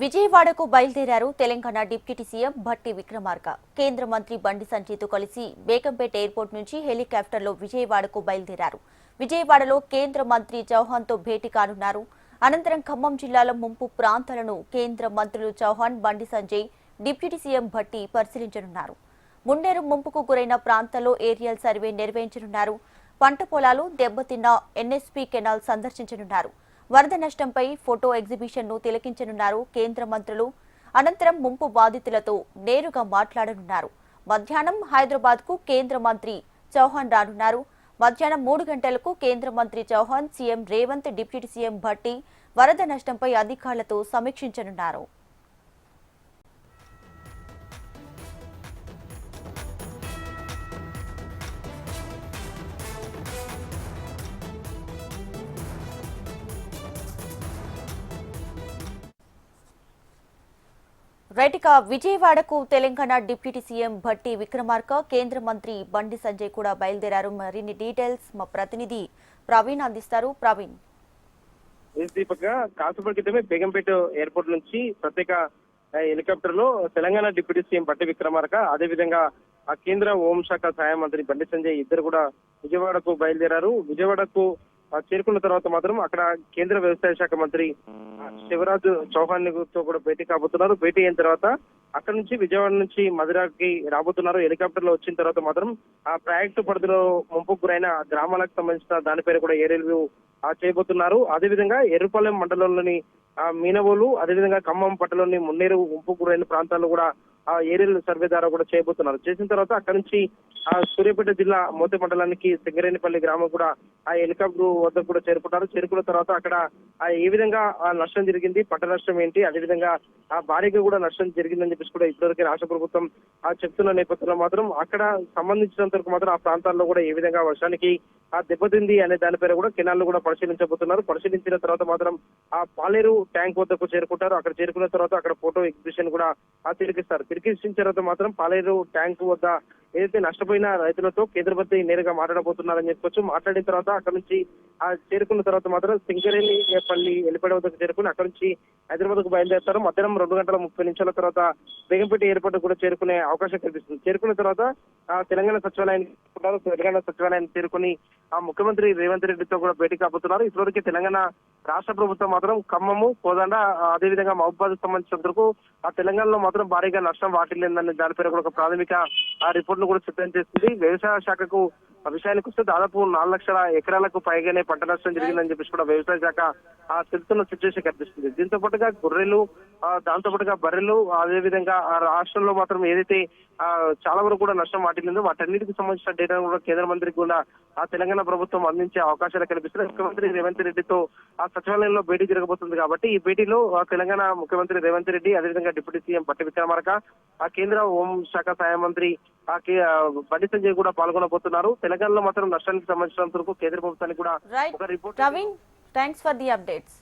విజయవాడకు బయలుదేరారు Telangana deputy CM Bhatti Vikramarka. కేంద్ర మంత్రి బండి సంజయ్తో కలిసి బేగంపేట ఎయిర్పోర్ట్ నుంచి హెలికాప్టర్లో విజయవాడకు బయలుదేరారు. విజయవాడలో కేంద్ర మంత్రి చౌహాన్తో భేటీ కానున్నారు. అనంతరం ఖమ్మం జిల్లాలో ముంపు ప్రాంతాలను కేంద్ర మంత్రులు చౌహాన్ బండి సంజయ్ డిప్యూటీ సీఎం భట్టి పరిశీలించనున్నారు. మున్నేరు ముంపుకు గురైన ప్రాంతాల్లో ఏరియల్ సర్వే నిర్వహించనున్నారు. పంట పొలాలు దెబ్బతిన్న ఎన్ఎస్పీ కెనాల్ సందర్శించనున్నారు. వరద నష్టంపై ఫోటో ఎగ్జిబిషన్ను తిలకించనున్నారు కేంద్ర మంత్రులు. అనంతరం ముంపు బాధితులతో నేరుగా మాట్లాడనున్నారు. మధ్యాహ్నం హైదరాబాద్కు కేంద్ర మంత్రి చౌహాన్ రానున్నారు. మధ్యాహ్నం మూడు గంటలకు కేంద్ర మంత్రి Chouhan CM Revanth deputy CM Bhatti వరద నష్టంపై అధికారులతో సమీక్షించనున్నారు. రైటిక విజయవాడకు తెలంగాణ డిప్యూటీ సీఎం భట్టి విక్రమార్క కేంద్ర మంత్రి బండి సంజయ్ కూడా బయలుదేరారు. మరిన్ని డీటెయిల్స్ మా ప్రతినిధి ప్రవీణ్ అందిస్తారు. ప్రవీణ్. దీపక్ కాసేపటి క్రితమే బేగంపేట ఎయిర్పోర్ట్ నుంచి ప్రత్యేక హెలికాప్టర్లో తెలంగాణ డిప్యూటీ సీఎం భట్టి విక్రమార్క అదేవిధంగా ఆ కేంద్ర హోంశాఖ సహాయ మంత్రి బండి సంజయ్ ఇద్దరు కూడా విజయవాడకు బయలుదేరారు. విజయవాడకు చేరుకున్న తర్వాత మాత్రం అక్కడ కేంద్ర వ్యవసాయ శాఖ మంత్రి శివరాజ్ చౌహాన్తో కూడా భేటీ కాబోతున్నారు. భేటీ అయిన తర్వాత అక్కడ నుంచి విజయవాడ నుంచి మధురాకి రాబోతున్నారు. హెలికాప్టర్లో వచ్చిన తర్వాత మాత్రం ఆ ప్రాజెక్టు పరిధిలో ముంపుకు గురైన గ్రామాలకు సంబంధించిన దాని పేరు కూడా ఏరియల్ వ్యూ చేయబోతున్నారు. అదేవిధంగా ఎర్రపాలెం మండలంలోని ఆ మీనవోలు అదేవిధంగా ఖమ్మం పట్టణంలోని మున్నేరు ముంపుకు గురైన ప్రాంతాల్లో కూడా ఆ ఏరియల్ సర్వే ద్వారా కూడా చేయబోతున్నారు. చేసిన తర్వాత అక్కడ నుంచి ఆ సూర్యాపేట జిల్లా మోతి మండలానికి సింగరేణిపల్లి గ్రామం కూడా ఆ హెలికాప్టర్ వద్ద కూడా చేరుకుంటారు చేరుకున్న తర్వాత అక్కడ ఆ ఏ విధంగా ఆ నష్టం జరిగింది పంట నష్టం ఏంటి అదేవిధంగా ఆ భారీగా కూడా నష్టం జరిగిందని చెప్పేసి కూడా ఇప్పటివరకు రాష్ట్ర ప్రభుత్వం ఆ చెప్తున్న నేపథ్యంలో మాత్రం అక్కడ సంబంధించినంత వరకు మాత్రం ఆ ప్రాంతాల్లో కూడా ఏ విధంగా వర్షానికి ఆ దెబ్బతింది అనే దానిపైన కూడా కెనాల్ కూడా పరిశీలించబోతున్నారు. పరిశీలించిన తర్వాత మాత్రం ఆ పాలేరు ట్యాంక్ వద్దకు చేరుకుంటారు. అక్కడ చేరుకున్న తర్వాత అక్కడ ఫోటో ఎగ్జిబిషన్ కూడా ఆ తిరిగిస్తారు. తిరిగిచ్చిన తర్వాత మాత్రం పాలేరు ట్యాంక్ వద్ద ఏదైతే నష్టపోయిన రైతులతో కేంద్ర మంత్రి నేరుగా మాట్లాడబోతున్నారని చెప్పొచ్చు. మాట్లాడిన తర్వాత అక్కడ నుంచి ఆ చేరుకున్న తర్వాత మాత్రం సింగరేణి పల్లి ఎల్లిపడ వద్దకు చేరుకుని అక్కడ నుంచి హైదరాబాద్కు బయలుదేరుతారు. మధ్యాహ్నం రెండు గంటల ముప్పై నిమిషాల తర్వాత బేగంపేట ఎయిర్పోర్ట్ కూడా చేరుకునే అవకాశం కనిపిస్తుంది చేరుకున్న తర్వాత తెలంగాణ సచివాలయానికి తెలంగాణ సచివాలయాన్ని చేరుకుని ఆ ముఖ్యమంత్రి రేవంత్ రెడ్డితో కూడా భేటీ కాబోతున్నారు. ఇప్పటివరకు తెలంగాణ రాష్ట్ర ప్రభుత్వం మాత్రం ఖమ్మము కోదండ అదేవిధంగా మహబూబాద్ సంబంధించిన వరకు ఆ తెలంగాణలో మాత్రం భారీగా నష్టం వాటిల్లిందని దానిపై కూడా ఒక ప్రాథమిక ఆ రిపోర్ట్ ను కూడా సిద్ధం చేసింది. వ్యవసాయ శాఖకు విషయానికి వస్తే దాదాపు నాలుగు లక్షల ఎకరాలకు పైగానే పంట నష్టం జరిగిందని చెప్పేసి కూడా వ్యవసాయ శాఖ ఆ తెలుస్తున్న సిచ్యువేషన్ కనిపిస్తుంది. దీంతో పాటుగా గొర్రెలు దాంతో పాటుగా బర్రెలు అదే విధంగా ఆ రాష్ట్రంలో మాత్రం ఏదైతే ఆ, చాలా వరకు కూడా నష్టం వాటిల్లిందో వాటన్నిటికి సంబంధించిన డేటా కూడా కేంద్ర మంత్రికి కూడా ఆ తెలంగాణ ప్రభుత్వం అందించే అవకాశాలు కనిపిస్తున్నాయి ముఖ్యమంత్రి రేవంత్ రెడ్డితో ఆ సచివాలయంలో భేటీ జరగబోతుంది కాబట్టి ఈ భేటీలో తెలంగాణ ముఖ్యమంత్రి రేవంత్ రెడ్డి అదేవిధంగా డిప్యూటీ సీఎం పట్టి విక్రమార్క ఆ కేంద్ర హోం శాఖ సహాయ మంత్రి ఆ బండి సంజయ్ కూడా పాల్గొనబోతున్నారు. తెలంగాణలో మాత్రం నష్టానికి సంబంధించినంత వరకు కేంద్ర ప్రభుత్వానికి కూడా ఒక report thanks for the updates